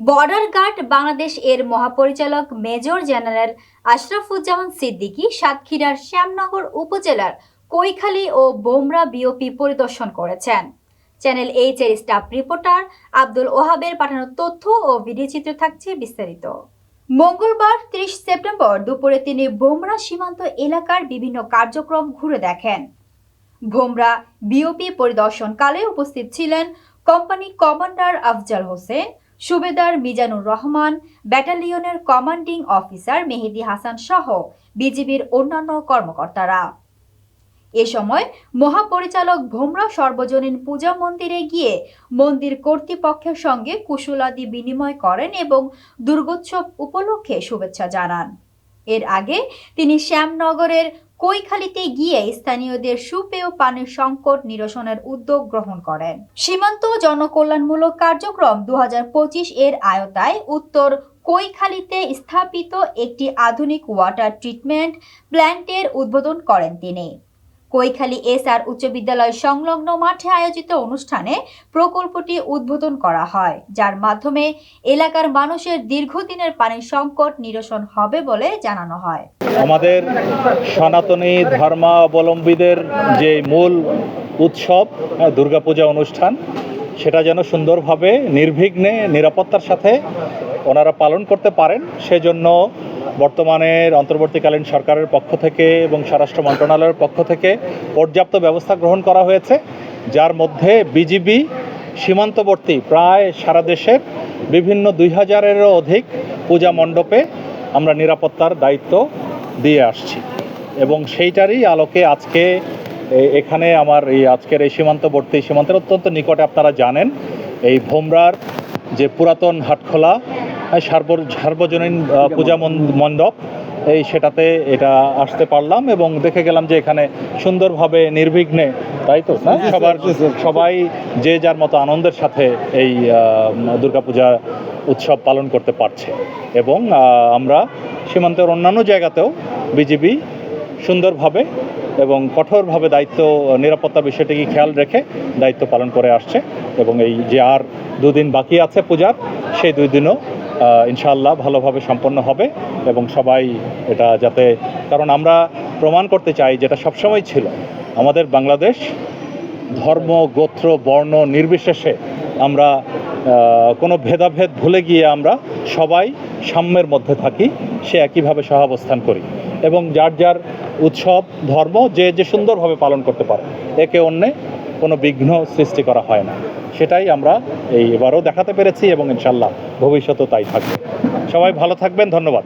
Border guard Bangladesh এর মহাপরিচালক major general Ashrafuzzaman Siddiqui সাতক্ষীরার শ্যামনগর উপজেলার কৈখালী ও বোমরা বিওপি পরিদর্শন করেছেন। চ্যানেল এইচ এর স্টাফ রিপোর্টার আব্দুল ওহাবের পাঠানো তথ্য ও ভিডিও চিত্র থাকছে বিস্তারিত। মঙ্গলবার ত্রিশ সেপ্টেম্বর দুপুরে তিনি বোমরা সীমান্ত এলাকার বিভিন্ন কার্যক্রম ঘুরে দেখেন। ভোমরা বিওপি পরিদর্শনকালে উপস্থিত ছিলেন কোম্পানি কমান্ডার আফজাল হোসেন সুবেদার মিজানুর রহমান, ব্যাটালিয়নের কমান্ডিং অফিসার মেহেদি হাসান সহ বিজিবির অন্যান্য কর্মকর্তারা। এ সময় মহাপরিচালক ভোমরা সর্বজনীন পূজা মন্দিরে গিয়ে মন্দির কর্তৃপক্ষের সঙ্গে কুশলাদি বিনিময় করেন এবং দুর্গোৎসব উপলক্ষে শুভেচ্ছা জানান। এর আগে তিনি শ্যামনগরের কৈখালিতে গিয়ে স্থানীয়দের সুপেয় পানির সংকট নিরসনের উদ্যোগ গ্রহণ করেন। সীমান্ত জনকল্যাণমূলক কার্যক্রম দু হাজার পঁচিশ এর আয়তায় উত্তর কৈখালিতে স্থাপিত একটি আধুনিক ওয়াটার ট্রিটমেন্ট প্ল্যান্টের উদ্বোধন করেন তিনি। কৈখালী এস আর উচ্চ বিদ্যালয় সংলগ্ন মাঠে আয়োজিত অনুষ্ঠানে প্রকল্পটি উদ্বোধন করা হয়, যার মাধ্যমে এলাকার মানুষের দীর্ঘদিনের পানির সংকট নিরসন হবে বলে জানানো হয়। আমাদের সনাতনী ধর্মাবলম্বীদের যে মূল উৎসব দুর্গাপূজা অনুষ্ঠান, সেটা যেন সুন্দরভাবে নির্বিঘ্নে নিরাপত্তার সাথে ওনারা পালন করতে পারেন, সেজন্য বর্তমানের অন্তর্বর্তীকালীন সরকারের পক্ষ থেকে এবং স্বরাষ্ট্র মন্ত্রণালয়ের পক্ষ থেকে পর্যাপ্ত ব্যবস্থা গ্রহণ করা হয়েছে, যার মধ্যে বিজিবি সীমান্তবর্তী প্রায় সারা দেশের বিভিন্ন দুই হাজারেরও অধিক পূজা মণ্ডপে আমরা নিরাপত্তার দায়িত্ব দিয়ে আসছি। এবং সেইটারই আলোকে আজকে এখানে আমার এই আজকের এই সীমান্তবর্তী সীমান্তের অত্যন্ত নিকটে আপনারা জানেন, এই ভোমরার যে পুরাতন হাটখোলা সার্বজনীন পূজা মণ্ডপ এই সেটাতে এটা আসতে পারলাম এবং দেখে গেলাম যে এখানে সুন্দরভাবে নির্বিঘ্নে তাই তো? না সবার সবাই যে যার মতো আনন্দের সাথে এই দুর্গাপূজা উৎসব পালন করতে পারছে। এবং আমরা সীমান্তের অন্যান্য জায়গাতেও বিজিবি সুন্দরভাবে এবং কঠোরভাবে দায়িত্ব নিরাপত্তা বিষয়টিকে খেয়াল রেখে দায়িত্ব পালন করে আসছে এবং এই যে আর দুদিন বাকি আছে পূজার সেই দুই দিনও ইনশাআল্লাহ ভালোভাবে সম্পন্ন হবে এবং সবাই এটা যাতে, কারণ আমরা প্রমাণ করতে চাই যেটা সবসময় ছিল। আমাদের বাংলাদেশ ধর্ম, গোত্র, বর্ণ নির্বিশেষে আমরা কোনো ভেদাভেদ ভুলে গিয়ে আমরা সবাই সাম্যের মধ্যে থাকি, সে একইভাবে সহাবস্থান করি। এবং যার যার উৎসব, ধর্ম যে যে সুন্দরভাবে পালন করতে পারে, একে অন্যে কোনো বিঘ্ন সৃষ্টি করা হয় না। সেটাই আমরা এই এবারও দেখাতে পেরেছি এবং ইনশাল্লাহ ভবিষ্যতেও তাই থাকবে। সবাই ভালো থাকবেন, ধন্যবাদ।